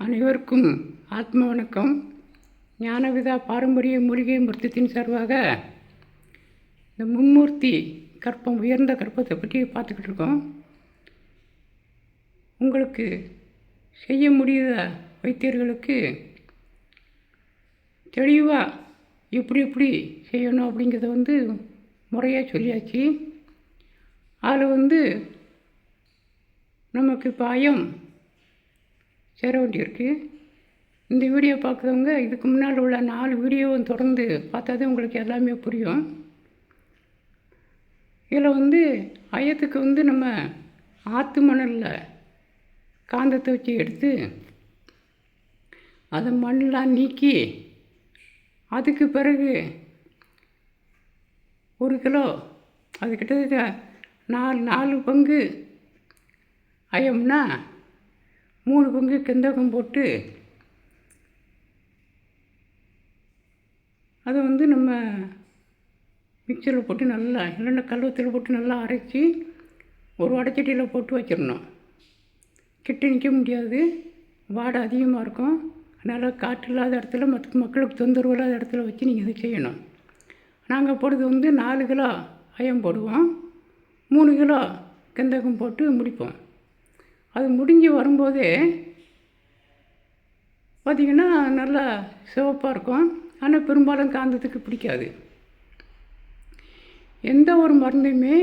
அனைவருக்கும் ஆத்ம வணக்கம். ஞானவிதா பாரம்பரிய மூலிகை முர்த்தத்தின் சார்பாக இந்த மும்மூர்த்தி கற்பம் உயர்ந்த கற்பத்தை பற்றி பார்த்துக்கிட்டு இருக்கோம். உங்களுக்கு செய்ய முடியாத வைத்தியர்களுக்கு தெளிவாக எப்படி எப்படி செய்யணும் அப்படிங்கிறத வந்து முறையாக சொல்லியாச்சு. அதில் வந்து நமக்கு பயம் சேர வேண்டியிருக்கு. இந்த வீடியோ பார்க்குறவங்க இதுக்கு முன்னால் உள்ள நாலு வீடியோவும் தொடர்ந்து பார்த்தா தான் உங்களுக்கு எல்லாமே புரியும். இதில் வந்து ஐயத்துக்கு வந்து நம்ம ஆற்று மணலில் காந்தத்தை வச்சு எடுத்து அதை மண்ணெலாம் நீக்கி அதுக்கு பிறகு ஒரு கிலோ அது கிட்டத்தட்ட நாலு நாலு பங்கு அயம்னா மூணு பங்கு கெந்தகம் போட்டு அதை வந்து நம்ம மிக்சரில் போட்டு நல்லா இல்லைன்னா கல்வத்தில் போட்டு நல்லா அரைச்சி ஒரு வடைச்சட்டியில் போட்டு வச்சிடணும். கிட்ட நிற்க முடியாது. வாடை அதிகமாக இருக்கும். அதனால் காற்று இல்லாத இடத்துல மற்ற மக்களுக்கு தொந்தரவு இல்லாத இடத்துல வச்சு நீங்கள் இதை செய்யணும். நாங்கள் போடுறது வந்து நாலு கிலோ அயம் போடுவோம். மூணு கிலோ கந்தகம் போட்டு முடிப்போம். அது முடிஞ்சு வரும்போதே பார்த்திங்கன்னா நல்லா சிவப்பாக இருக்கும். ஆனால் பெரும்பாலும் காந்தத்துக்கு பிடிக்காது. எந்த ஒரு மருந்தையுமே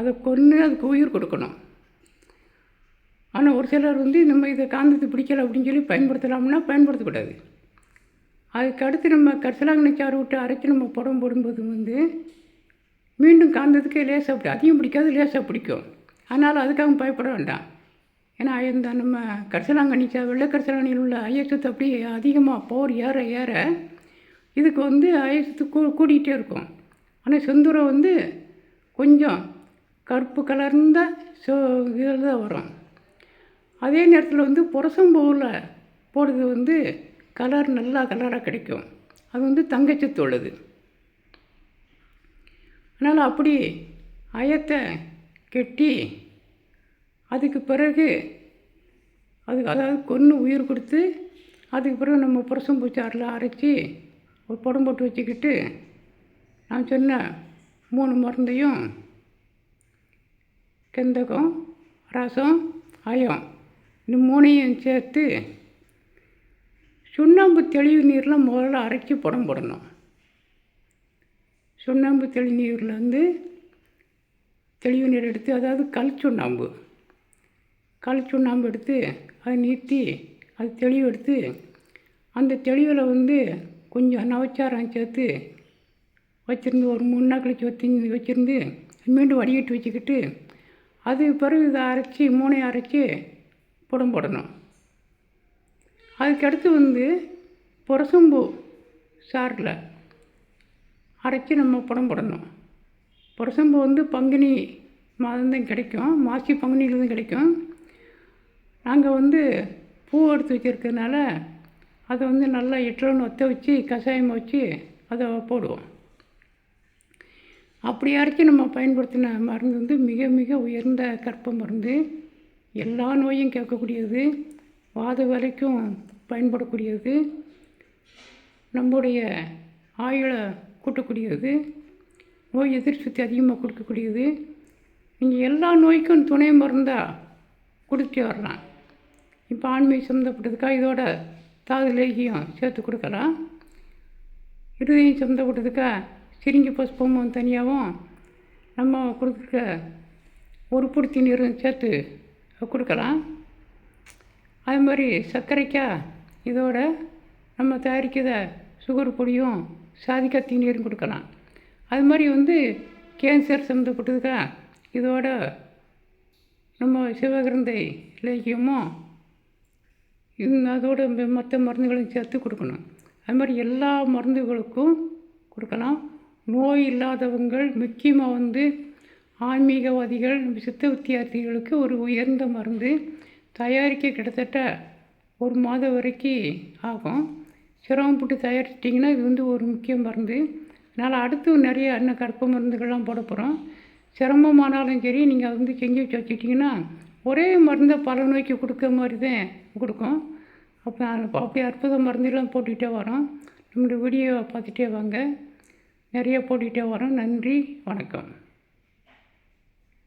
அதை கொன்று அதுக்கு உயிர் கொடுக்கணும். ஆனால் ஒரு சிலர் வந்து நம்ம இதை காந்தத்துக்கு பிடிக்கல அப்படின்னு சொல்லி பயன்படுத்தலாம்னா பயன்படுத்தக்கூடாது. அதுக்கு அடுத்து நம்ம கரிசலாங்கண்ணி சாறு விட்டு அரைச்சி நம்ம புடம் போடும்போது வந்து மீண்டும் காந்தத்துக்கு லேசாக பிடிக்கும் அதிகம் பிடிக்காது லேசாக பிடிக்கும். அதனால் அதுக்காக பயப்பட வேண்டாம். ஏன்னா இந்த நம்ம கரிசலாங்கண்ணி சா வெள்ளை கரிசலாங்கண்ணியில் உள்ள ஐயசத்து அப்படி அதிகமாக போர் ஏற ஏற இதுக்கு வந்து ஐயசத்து கூ கூடிக்கிட்டே இருக்கும். ஆனால் செந்தூரை வந்து கொஞ்சம் கருப்பு கலர்ந்த சோ இதில் தான் வரும். அதே நேரத்தில் வந்து புரசம்பூவில் போடுறது வந்து கலர் நல்லா கலராக கிடைக்கும். அது வந்து தங்கச்சத்து உள்ளது அதனால் அப்படி அயத்தை கெட்டி அதுக்கு பிறகு அது அதாவது கொன்று உயிர் கொடுத்து அதுக்கு பிறகு நம்ம புரசம்பூ பூச்சாரில் அரைச்சி ஒரு புடம் போட்டு வச்சுக்கிட்டு நான் சொன்ன மூணு மருந்தையும் கெந்தகம் ரசம் அயம் இந்த மூணையும் சேர்த்து சுண்ணாம்பு தெளிவு நீரில் முதல்ல அரைச்சி புடம் போடணும். சுண்ணாம்பு தெளிவு நீரில் வந்து தெளிவு நீர் எடுத்து அதாவது கல் சுண்ணாம்பு. கல் சுண்ணாம்பு எடுத்து அதை நீட்டி அது தெளிவு எடுத்து அந்த தெளிவில் வந்து கொஞ்சம் நவச்சாரம் சேர்த்து வச்சுருந்து ஒரு மூணு நாள் கழிச்சு வச்சு வச்சுருந்து மீண்டும் வடிகட்டி வச்சுக்கிட்டு அது பிறகு இதை அரைச்சி மூணையும் அரைச்சி புடம் போடணும். அதுக்கடுத்து வந்து புரசம்பூ சாரில் அரைச்சி நம்ம புடம் போடணும். புரசம்பூ வந்து பங்குனி மாதம் தான் கிடைக்கும் மாசி பங்குனியில் தான் கிடைக்கும். நாங்கள் வந்து பூ எடுத்து வச்சுருக்கனால அதை வந்து நல்லா எட்டலோன்னு ஒத்த வச்சு கஷாயம் வச்சு அதை போடுவோம். அப்படி அரைச்சி நம்ம பயன்படுத்தின மருந்து வந்து மிக மிக உயர்ந்த கற்ப மருந்து. எல்லா நோயும் கேட்கக்கூடியது. வாத வரைக்கும் பயன்படக்கூடியது. நம்முடைய ஆயுளை கூட்டக்கூடியது. நோய் எதிர்ப்பு சக்தி அதிகமாக கொடுக்கக்கூடியது. நீங்கள் எல்லா நோய்க்கும் துணை மருந்தாக கொடுத்து வரலாம். இப்போ ஆண்மை சம்மந்தப்பட்டதுக்கா? இதோட தாது லேகியம் சேர்த்து கொடுக்குறான் இருதயம் சம்மந்தப்பட்டதுக்கா? சிரிங்கி புஷ்பமும் தனியாகவும் நம்ம கொடுக்குற ஒரு பிடித்தி நீரும் சேர்த்து கொடுக்கலாம் அது மாதிரி சர்க்கரைக்கா? இதோட நம்ம தயாரிக்கிற சுகர் பொடியும் சாதிக்காத்தி நீரும் கொடுக்கலாம் அது மாதிரி வந்து கேன்சர் சம்மந்தப்பட்டதுக்கா? இதோட நம்ம சிவகிரந்தை இலக்கியமும் இன்னும் அதோட மற்ற மருந்துகளையும் சேர்த்து கொடுக்கணும். அது மாதிரி எல்லா மருந்துகளுக்கும் கொடுக்கலாம். நோய் இல்லாதவங்கள் முக்கியமாக வந்து ஆன்மீகவாதிகள் சித்த வித்தியார்த்திகளுக்கு ஒரு உயர்ந்த மருந்து தயாரிக்க கிட்டத்தட்ட ஒரு மாதம் வரைக்கும் ஆகும். சிரமப்பட்டு தயாரிச்சிட்டிங்கன்னா இது வந்து ஒரு முக்கிய மருந்து. அதனால் அடுத்து நிறைய அன்ன கற்ப மருந்துகள்லாம் போட போகிறோம் சிரமமானாலும் சரி நீங்கள் அதை வந்து செஞ்சு வச்சு வச்சுட்டிங்கன்னா ஒரே மருந்தை பல நோய்க்கு கொடுக்குற மாதிரி தான் கொடுக்கும். அப்போ அப்படி அற்புத மருந்துலாம் போட்டுக்கிட்டே வரோம். நம்மளுடைய வீடியோவை பார்த்துட்டே வாங்க. நிறைய போட்டுக்கிட்டே வரோம். நன்றி. வணக்கம்.